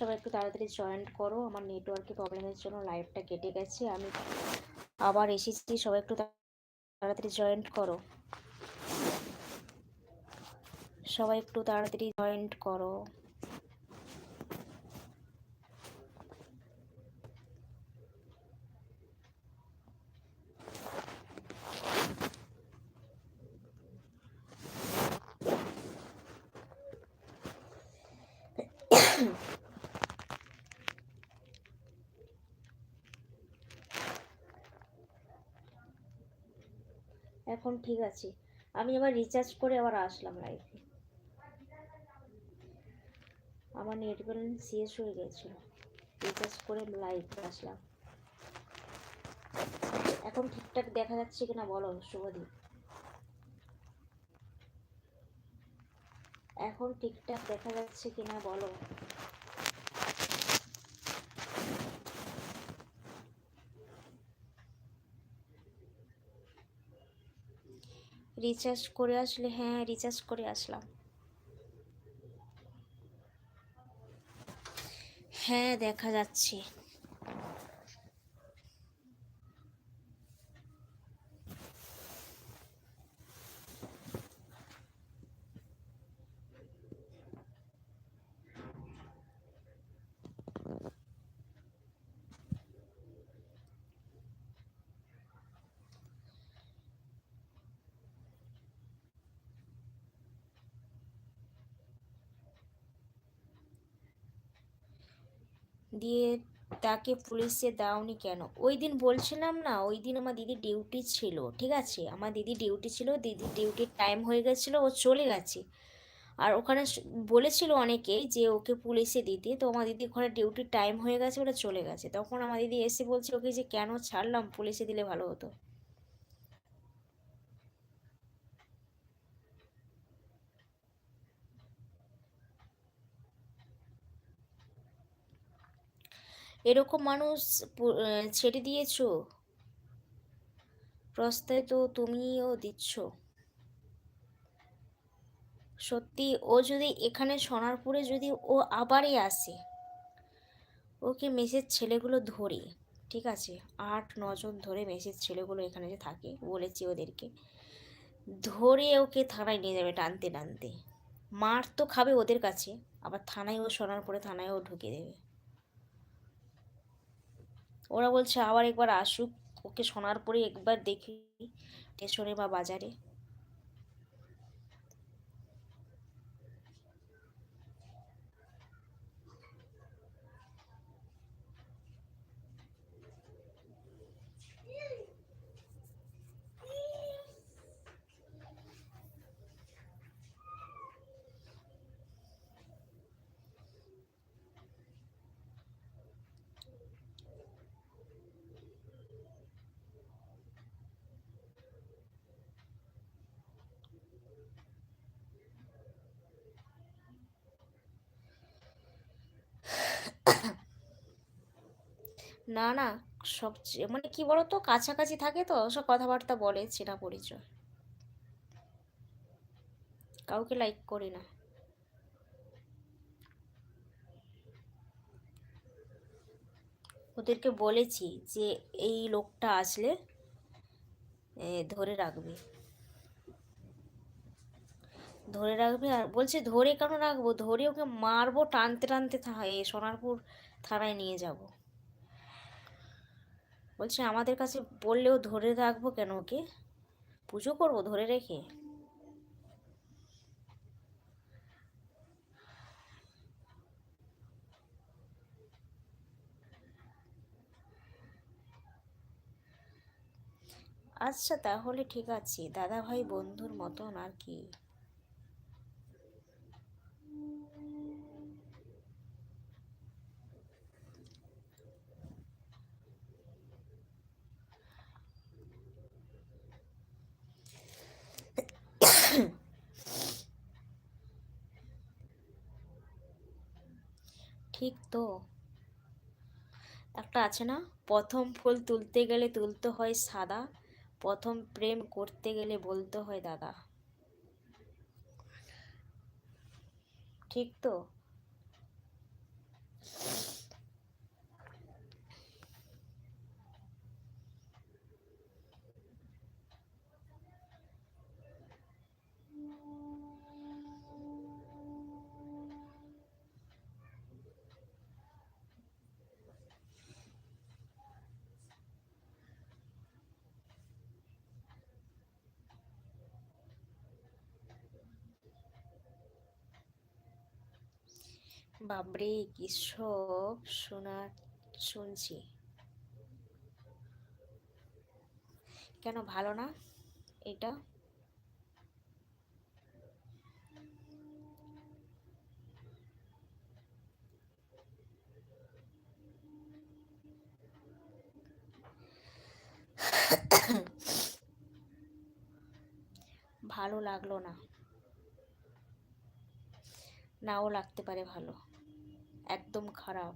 সবাই একটু তাড়াতাড়ি জয়েন্ট করো। আমার নেটওয়ার্কের প্রবলেমের জন্য লাইভটা কেটে গেছে। আমি আবার এসেছি, সবাই একটু তাড়াতাড়ি জয়েন্ট করো। সবাই একটু তাড়াতাড়ি জয়েন্ট করো। এখন ঠিক আছে। আমি আবার রিচার্জ করে আবার আসলাম লাইভে আমার নেট ব্যালেন্স শেষ হয়ে গেছিল। রিচার্জ করে লাইভে আসলাম। এখন ঠিকঠাক দেখা যাচ্ছে কিনা বলো, শুভদীপ? এখন ঠিকঠাক দেখা যাচ্ছে কিনা বলো। রিচার্জ করে আসলে হ্যাঁ রিচার্জ করে আসলাম। হ্যাঁ দেখা যাচ্ছে। দিয়ে তাকে পুলিশে দাওনি কেন? ওই দিন বলছিলাম না, ওই দিন আমার দিদি ডিউটি ছিল, ঠিক আছে? আমার দিদি ডিউটি ছিল, দিদি ডিউটির টাইম হয়ে গেছিল, ও চলে গেছে। আর ওখানে বলেছিল অনেকে যে ওকে পুলিশে দিতে, তো আমার দিদি ওখানে ডিউটির টাইম হয়ে গেছে ওটা চলে গেছে। তখন আমার দিদি এসে বলছে ওকে যে, কেন ছাড়লাম? পুলিশে দিলে ভালো হতো। এরকম মানুষ ছেড়ে দিয়েছ? প্রস্তাব তো তুমিও দিচ্ছ। সত্যি, ও যদি এখানে সোনারপুরে যদি ও আবারই আসে, ওকে মেসের ছেলেগুলো ধরে, ঠিক আছে? আট নজন ধরে মেসের ছেলেগুলো এখানে যে থাকে, বলেছি ওদেরকে, ধরে ওকে থানায় নিয়ে যাবে টানতে টানতে। মার তো খাবে ওদের কাছে, আবার থানায় ও সোনারপুরে থানায় ও ঢুকে দেবে। ওরা বলছে আবার একবার আসুক ওকে শোনার পরে একবার দেখি স্টেশনে বা বাজারে। না না, সব মানে কি বলতো, কাছাকাছি থাকে তো, সব কথাবার্তা বলে, চেনা পরিচয়। কাউকে লাইক করি না। ওদেরকে বলেছি যে, এই লোকটা আসলে ধরে রাখবে। ধরে রাখবে আর বলছে, ধরে কেন রাখব? ধরে ওকে মারবো, টানতে টানতে সোনারপুর থানায় নিয়ে যাব। বলছে, আমাদের কাছে বললেও ধরে রাখব কেন ওকে? পুজো করব ধরে রেখে? আচ্ছা তাহলে ঠিক আছে। দাদা ভাই বন্ধুর মতন আর কি। ঠিক তো? একটা আছে না, প্রথম ফুল তুলতে গেলে তুলতে হয় সাদা, প্রথম প্রেম করতে গেলে বলতে হয় দাদা। ঠিক তো? বাবরে কি সব শোনা, শুনছি। কেন, ভালো না এটা? ভালো লাগল না। নাও লাগতে পারে ভালো। একদম খারাপ।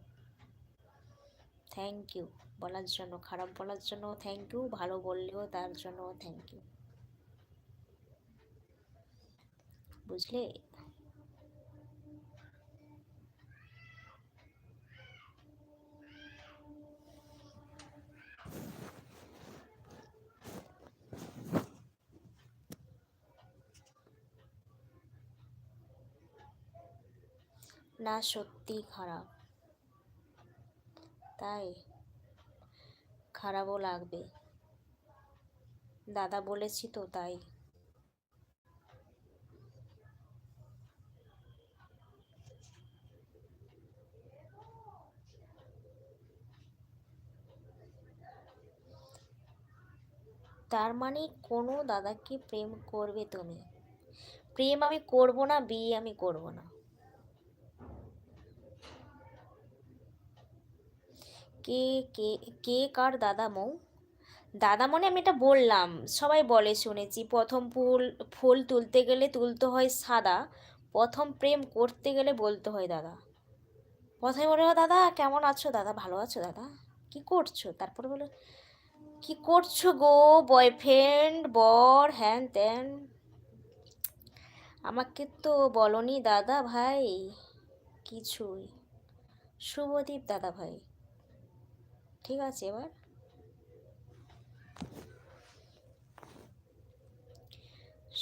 থ্যাংক ইউ বলার জন্য, খারাপ বলার জন্য থ্যাংক ইউ ভালো বললেও তার জন্য থ্যাংক ইউ বুঝলে? না সত্যি খারাপ। তাই খারাপও লাগবে। দাদা বলেছি তো তাই। তার মানে কোনো দাদাকে প্রেম করবে তুমি। প্রেম আমি করব না, বিয়ে আমি করব না। কে কে কে কার দাদা মৌ দাদা মনে আমি এটা বললাম। সবাই বলে শুনেছি, প্রথম ফুল ফুল তুলতে গেলে তুলতে হয় সাদা, প্রথম প্রেম করতে গেলে বলতে হয় দাদা। প্রথমে বলে দাদা, কেমন আছো? দাদা, ভালো আছো দাদা? কি করছ? তারপরে বলে, কি করছ গো বয়ফ্রেন্ড বর, হ্যান ত্যান? আমাকে তো বলনি দাদা ভাই, কিছুই। শুভদীপ দাদা ভাই। ঠিক আছে এবার।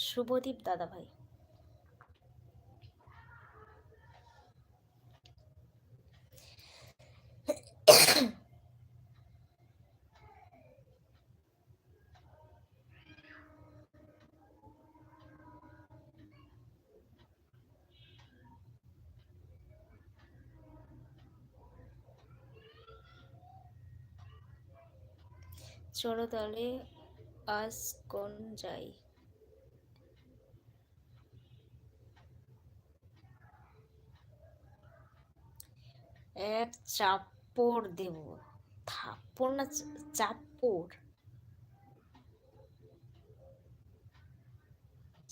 শুভদীপ দাদা ভাই চলো তাহলে আজ কোন যাই? এক চাপ্পড় দেব। থাপ্পড় না চাপ্পড়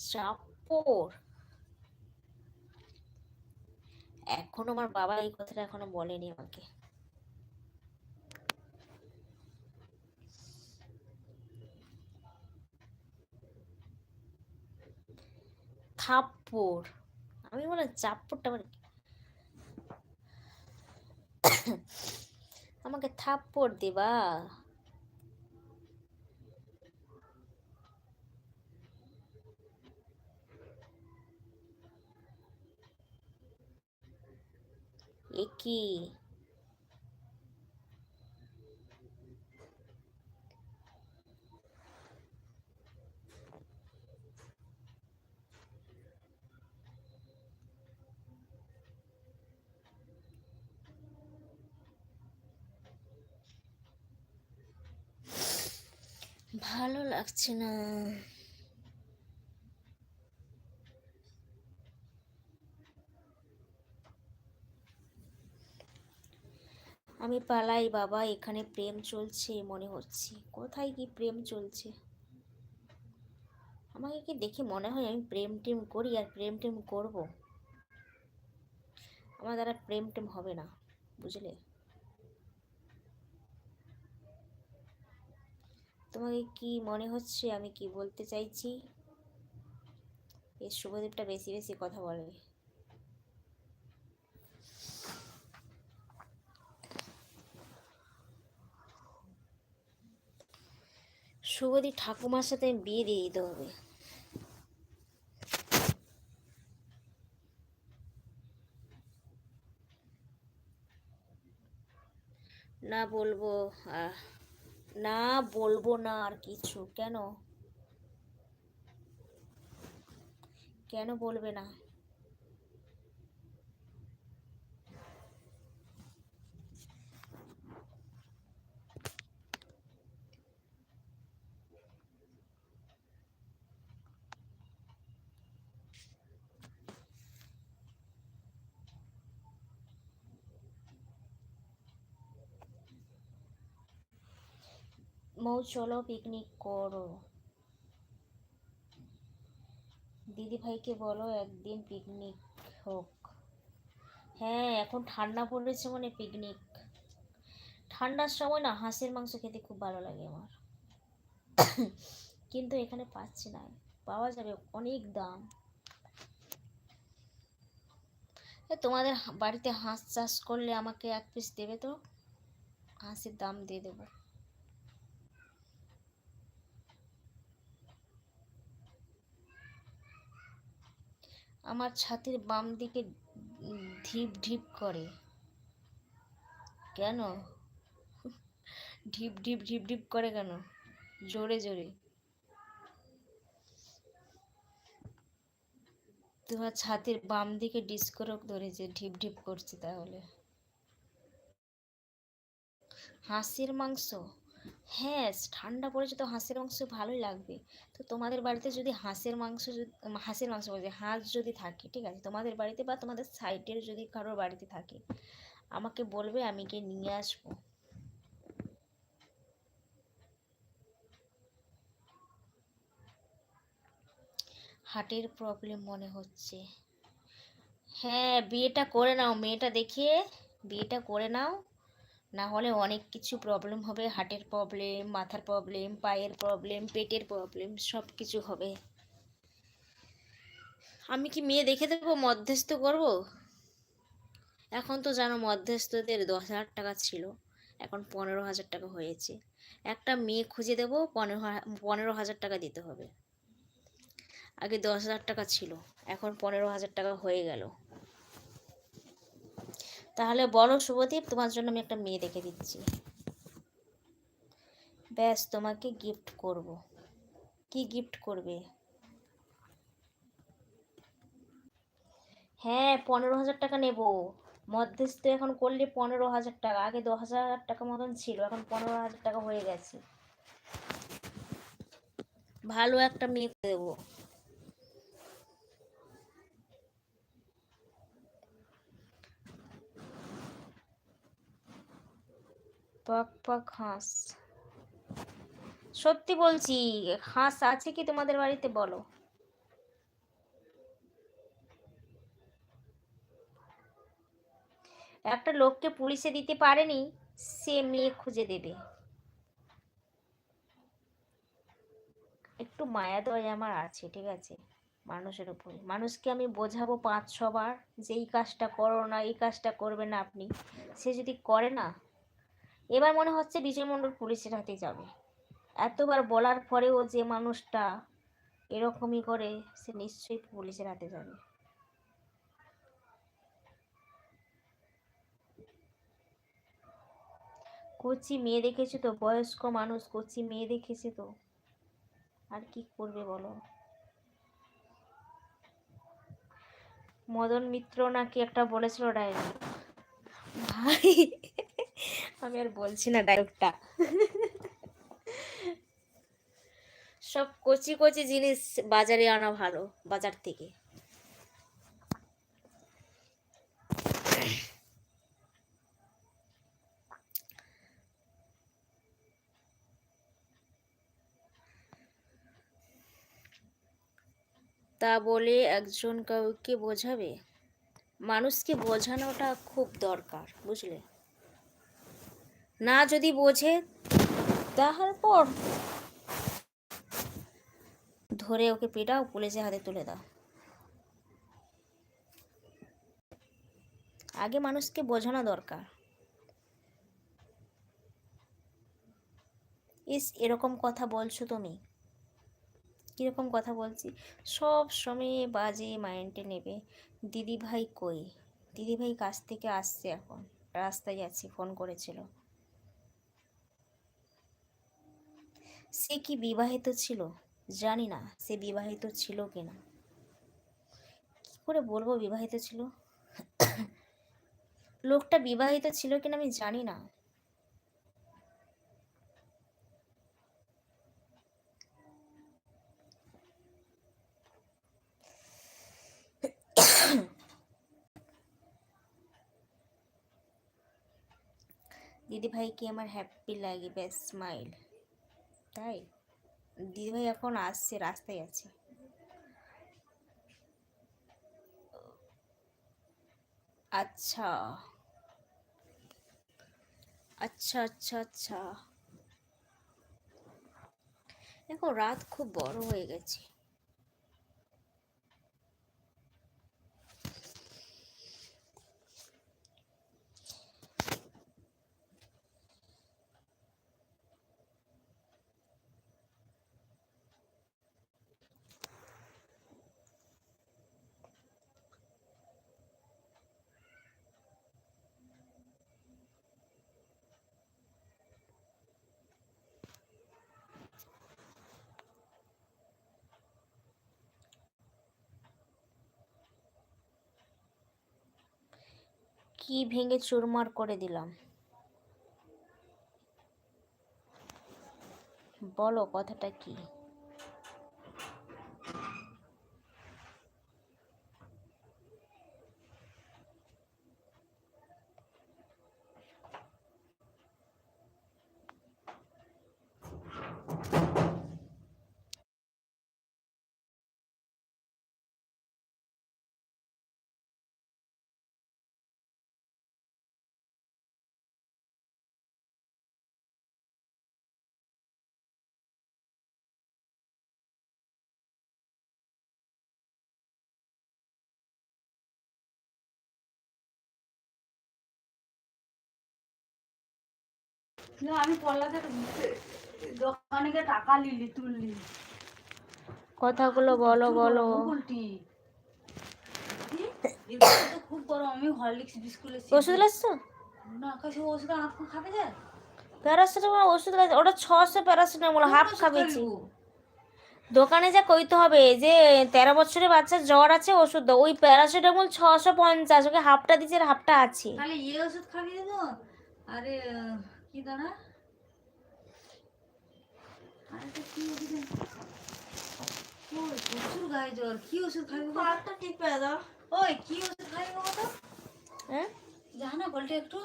চাপ্পড় এখনও আমার বাবা এই কথাটা এখনও বলেনি আমাকে। থাপ্পড় আমি বলে চাপ্পড়টা মানে আমাকে থাপ্পড় দেবা। এ কি ভালো লাগছে না। আমি পালাই, বাবা, এখানে প্রেম চলছে মনে হচ্ছে। কোথায় কি প্রেম চলছে? আমাকে কি দেখে মনে হয় আমি প্রেম টেম করি আর প্রেম টেম করব? আমার দ্বারা প্রেম টেম হবে না, বুঝলে? তোমাকে কি মনে হচ্ছে আমি কি বলতে চাইছি? এই শুভদীপটা বেশি বেশি কথা বলে। শুভদীপ ঠাকুমার সাথে বিয়ে দিয়ে দিতে হবে। না বলব, আহ না বলব না আর কিছু। কেন? কেন বলবে না? মৌ, চলো পিকনিক করো। দিদি ভাইকে বলো একদিন পিকনিক হোক। হ্যাঁ এখন ঠান্ডা পড়েছে মানে পিকনিক ঠান্ডার সময় না হাঁসের মাংস খেতে খুব ভালো লাগে আমার। কিন্তু এখানে পাচ্ছি না। পাওয়া যাবে অনেক দাম। তোমাদের বাড়িতে হাঁস চাষ করলে আমাকে এক পিস দেবে তো? হাঁসের দাম দিয়ে দেবো। আমার ছাতির বাম দিকে ঢিপ ঢিপ করে। কেন? ঢিপ ঢিপ ঢিপ ঢিপ করে কেন? জোরে জোরে। তোমার ছাতির বাম দিকে ডিস্করক ধরেছে ঢিপ ঢিপ করছে তাহলে। হাঁসের মাংস? হ্যাঁ ঠান্ডা পড়েছে তো হাঁসের মাংস ভালোই লাগবে। তো তোমাদের বাড়িতে যদি হাঁসের মাংস যদি হাঁসের মাংস বলছে, হাঁস যদি থাকে, ঠিক আছে? তোমাদের বাড়িতে বা তোমাদের সাইডের যদি কারোর বাড়িতে থাকে, আমাকে বলবে, আমি গিয়ে নিয়ে আসব। হার্টের প্রবলেম মনে হচ্ছে। হ্যাঁ বিয়েটা করে নাও, মেয়েটা দেখিয়ে, বিয়েটা করে নাও। না হলে অনেক কিছু প্রবলেম হবে। হার্টের প্রবলেম মাথার প্রবলেম পায়ের প্রবলেম পেটের প্রবলেম সব কিছু হবে। আমি কি মেয়ে দেখে দেবো, মধ্যস্থ করব? এখন তো জানো মধ্যস্থদের দশ হাজার টাকা ছিল, এখন পনেরো হাজার টাকা হয়েছে। একটা মেয়ে খুঁজে দেবো, পনেরো পনেরো হাজার টাকা দিতে হবে। আগে দশ হাজার টাকা ছিল, এখন পনেরো হাজার টাকা হয়ে গেল। তাহলে বলো শুভদীপ, তোমার জন্য আমি একটা মেয়ে দেখে দিচ্ছি। ব্যাস, তোমাকে গিফট করব। কি গিফট করবে? হ্যাঁ পনেরো হাজার টাকা নেব। মধ্যস্থ এখন করলে পনেরো হাজার টাকা, আগে দশ হাজার টাকা মতন ছিল, এখন পনেরো হাজার টাকা হয়ে গেছে। ভালো একটা মেয়ে দেবো। পাক পাক হাঁস। সত্যি বলছি, হাঁস আছে কি তোমাদের বাড়িতে বলো? একটা লোককে পুলিশে দিতে পারেনি, সে মেয়ে খুঁজে দেবে। একটু মায়া দয়া আমার আছে, ঠিক আছে? মানুষের উপরে। মানুষকে আমি বোঝাবো পাঁচ ছবার যে এই কাজটা করো না, এই কাজটা করবে না আপনি। সে যদি করে না এবার মনে হচ্ছে বিজয় মণ্ডল পুলিশের হাতে যাবে। এতবার বলার পরেও যে মানুষটা এরকমই করে, সে নিশ্চয়ই পুলিশের হাতে যাবে। কচি মেয়ে দেখেছে তো? বয়স্ক মানুষ, কচি মেয়ে দেখেছে তো? আর কি করবে বলো? মদন মিত্র নাকি একটা বলেছিল ডায়লগ ভাই আমি আর বলছি না ডায়লগটা সব কচি কচি জিনিস বাজারে আনা ভালো, বাজার থেকে। তা বলে একজন কাউকে বোঝাবে? মানুষকে বোঝানোটা খুব দরকার, বুঝলে? না যদি বোঝে, তারপর ধরে ওকে পেটাও, পুলিশের হাতে তুলে দাও। আগে মানুষকে বোঝানো দরকার। ইস, এরকম কথা বলছো তুমি? কীরকম কথা বলছি? সব সময় বাজে মাইন্ডে নেবে। দিদি ভাই কই? দিদি ভাই কাছ থেকে আসছে এখন। রাস্তায় যাচ্ছি, ফোন করেছিল। সে কি বিবাহিত ছিল? জানি না সে বিবাহিত ছিল কিনা। কি করে বলব বিবাহিত ছিল? লোকটা বিবাহিত ছিল কিনা আমি জানি না। দিদি ভাই কি আমার হ্যাপি লাগে ব্যাস স্মাইল তাই? দিদিভাই এখন আসছে, রাস্তায় আছে। আচ্ছা। আচ্ছা আচ্ছা আচ্ছা। দেখো, রাত খুব বড় হয়ে গেছে। কি ভেঙে চুরমার করে দিলাম? বলো কথাটা কি? না আমি পল্লাদের দোকানে গিয়ে টাকা নিলি তুললি। কথাগুলো বলো বলো। খুব গরম আমি হরলিক্স বিস্কুট ওষুধ লাগছো না কাছে ওষুধ খাবে যায় প্যারাসিটামল ওষুধ লাগছে ওটা ছশো প্যারাসিটামল হাফ খাবেছি দোকানে যা কইতে হবে যে তেরো বছরের বাচ্চার জ্বর আছে ওষুধ দাও। ওই প্যারাসিটামল ছশো পঞ্চাশ ওকে হাফটা দিচ্ছে আর হাফটা আছে। তাহলে ইয়ে ওষুধ খাবি দেবো আরে কি দাঁড়া? আরে এটা কি ওষুধ ওই প্রচুর গায়ে জ্বর কি ওষুধ খাবি গো? টিপে দাও। ওই কি ওষুধ খাবি তো? হ্যাঁ? জানা বলতে একটু।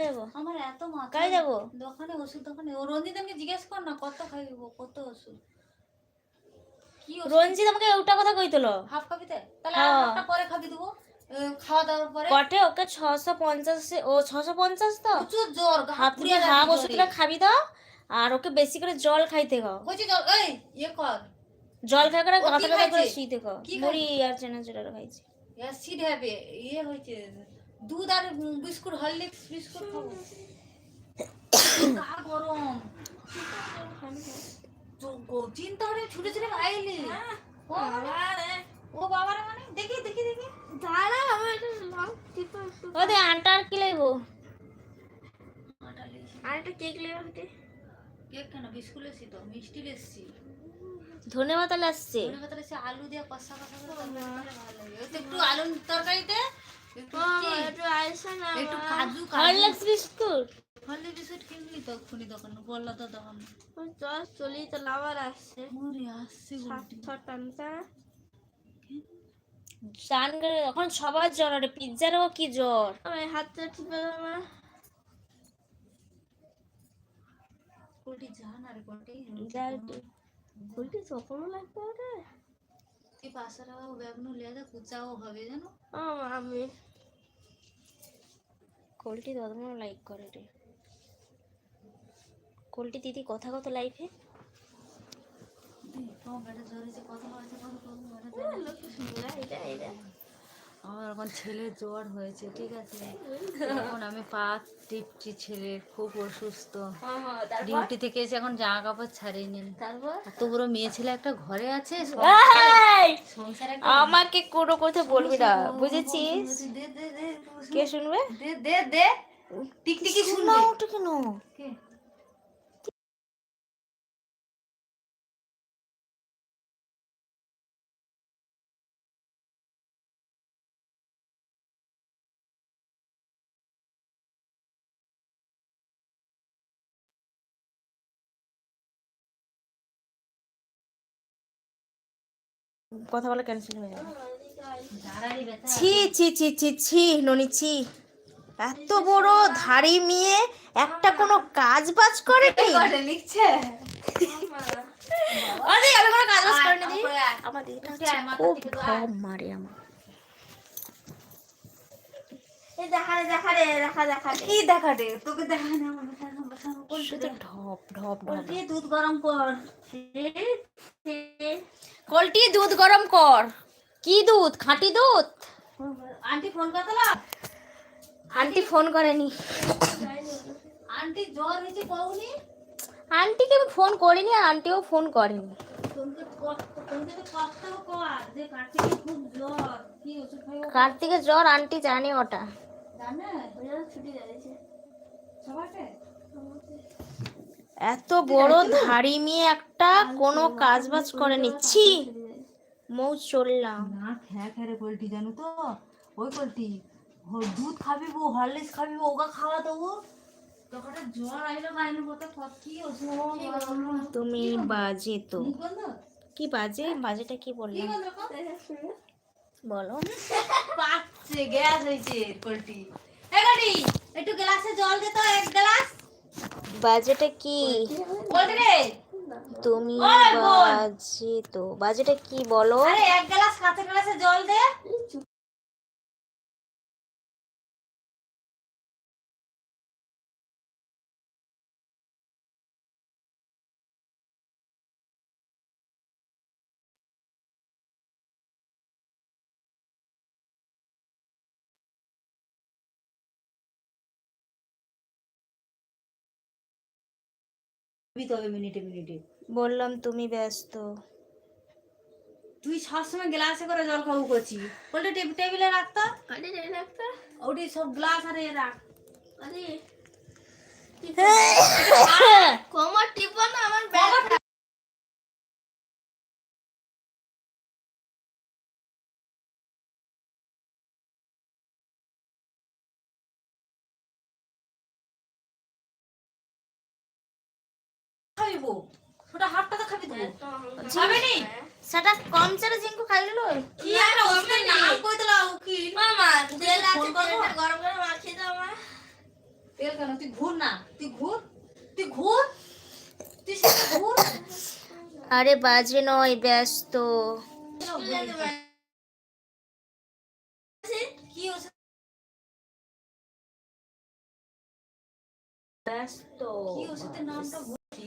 যাব। আমার এত মাথা কাজে যাব? দোকানে ওষুধ দোকানে। ও রঞ্জিতাকে জিজ্ঞেস কর না কত খাইব কত ওষুধ। কি রঞ্জিত আমাকে ওটা কথা কইতলো। হাফ খাবি তো তাহলে হ্যাঁ। আর পরে খাবি দেবো। খাওয়া দাওয়ার পরে? কটে ওকে ছশো পঞ্চাশ ও ছশো পঞ্চাশ তো? প্রচুর জ্বর গা হাফ পুড়িয়ে ওষুধটা খাবি দাও আর ওকে বেশি করে জল খাইতে খাও জল এই ইয়ে কর। জল খাই করে গাঁথা গাঁথা করে খাইছে? শুইতে খাও মুড়ি আর চেনা চুড়া খাইছে। অ্যাসিড হবে ইয়ে হয়েছে দুধ আর বিস্কুট হরলিক্স বিস্কুট খাব। গরম। চিন্তা করে ছুটে ছুটে আইলি ও বাবারে মানে দেখি দেখি দেখি। দাঁড়া আমার ওদে আনটা আর কি লাগবো আর একটা কেক লেগে হতে কেক কেন? বিস্কুট এসছি তো মিষ্টি এসছি ধন্যবাদ তাহলে আসছে ধনে পাতা এসে আলু দিয়ে কষা কষা করে ভালো লাগে। ওই তো একটু আলু তরকারিতে একটু কাজু কাজু। বিস্কুট? হলে বিস্কুট কিনলি তো খুনি দোকান বলল তো দোকান চল চলি তো লাভার আসছে। আসছে। চান করে এখন সবার জ্বর আরে পিৎজারও কি জ্বর? আমি হাতটা উল্টি যা না লাগবে ব্যাগনু কুচাও হবে জানো আমি। কোলটি দদমন লাইক করে রে। কোলটি দিদি কথা কত লাইফে তোমার বেটা জ্বরেছে কত হয়েছে কত কত বেটা জ্বর আমার এখন ছেলের জ্বর হয়েছে ঠিক আছে এখন আমি পা টিপছি ছেলে খুব অসুস্থ ডিউটি থেকে এসে এখন জামা কাপড় ছাড়িয়ে নিন এত বড় মেয়ে ছেলে একটা ঘরে আছে আমাকে কোনো কথা বলবি না বুঝেছিস কে শুনবে দে দে দে টিকটিকি না শুনবে ওটা কেন কথা বলা ক্যান্সেল হয়ে যাবে। ছি ছি ছি ছি ছি ননি ছি। এত বড় ধাড়ি মেয়ে একটা কোনো কাজ বাজ করে কি লিখছে। আরে আমি কোনো কাজ বাজ আয়, আয়। আমার দিদিটা খুব মারে আমার। কি দেখা দেখা না আমার দেখা দেখা শুধু ঢপ ঢপ ঢপ। দুধ গরম কর। কলটি দুধ গরম কর। কি দুধ? খাঁটি দুধ? আন্টি ফোন করতে আন্টি ফোন করেনি। আন্টি জ্বর হয়েছে কওনি? আন্টিকে আমি ফোন করিনি আর আন্টিও ফোন করেনি। কার্তিকের জ্বর? আন্টি জানে ওটা। এত বড় ধাড়ি মেয়ে একটা কোনো কাজ বাজ করেনি। ছি! মৌ চললাম। না খেয়া খেয়ে পোলট্রি জানো তো? ওই পোলট্রি দুধ খাবি বউ হরলিক্স খাবি ওগা খাওয়া দেবো। তুমি বাজে তো। কি বাজে? বাজেটা কি কর? বলো। পাচ্ছে গ্যাস হয়েছে পোলট্রি এগাড়ি একটু গ্লাসে জল দে তো এক গ্লাস। বাজেটা কি? বলতে তুমি বাজে তো। বাজেটা কি বলো? আরে এক গ্লাস হাতে গ্লাসে জল হবে মিনিটে মিনিটে। বললাম তুমি ব্যস্ত। তুই সবসময় গ্লাসে করে জল খাব করছি বলতে টেবিলে রাখতো আরে রাখতো ওটি সব গ্লাস আরে রাখ। আরে। কোমর টিপো না আমার খাবি ওটা হাফটা তো খাবি খাবে নি? সেটা কম চারে জিঙ্কু খাইলো কি ওষুধের নাম কই দিলা মামা তেল আছে তেলটা গরম করে মাখিয়ে দাও মা। তেল কেন? তুই ঘুর না। তুই ঘুর। তুই ঘুর। তুই সেটা ঘুর। আরে বাজে নয় ব্যস্ত। কি ব্যস্ত। কি ওষুধের নামটা ভুলছি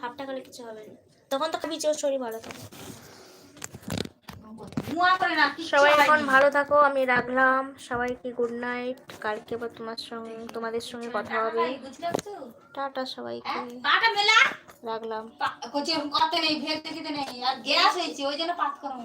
হাফটা খেলে কিছু হবে না। তখন তো খাবি যে শরীর ভালো থাকে। সবাই এখন ভালো থাকো আমি রাখলাম। সবাইকে গুড নাইট কালকে আবার তোমার সঙ্গে তোমাদের সঙ্গে কথা হবে। টাটা সবাইকে। রাখলাম। কচি করতে নেই ফেলতে খেতে নেই। আর গ্যাস হয়েছে ওই জন্য পাত করো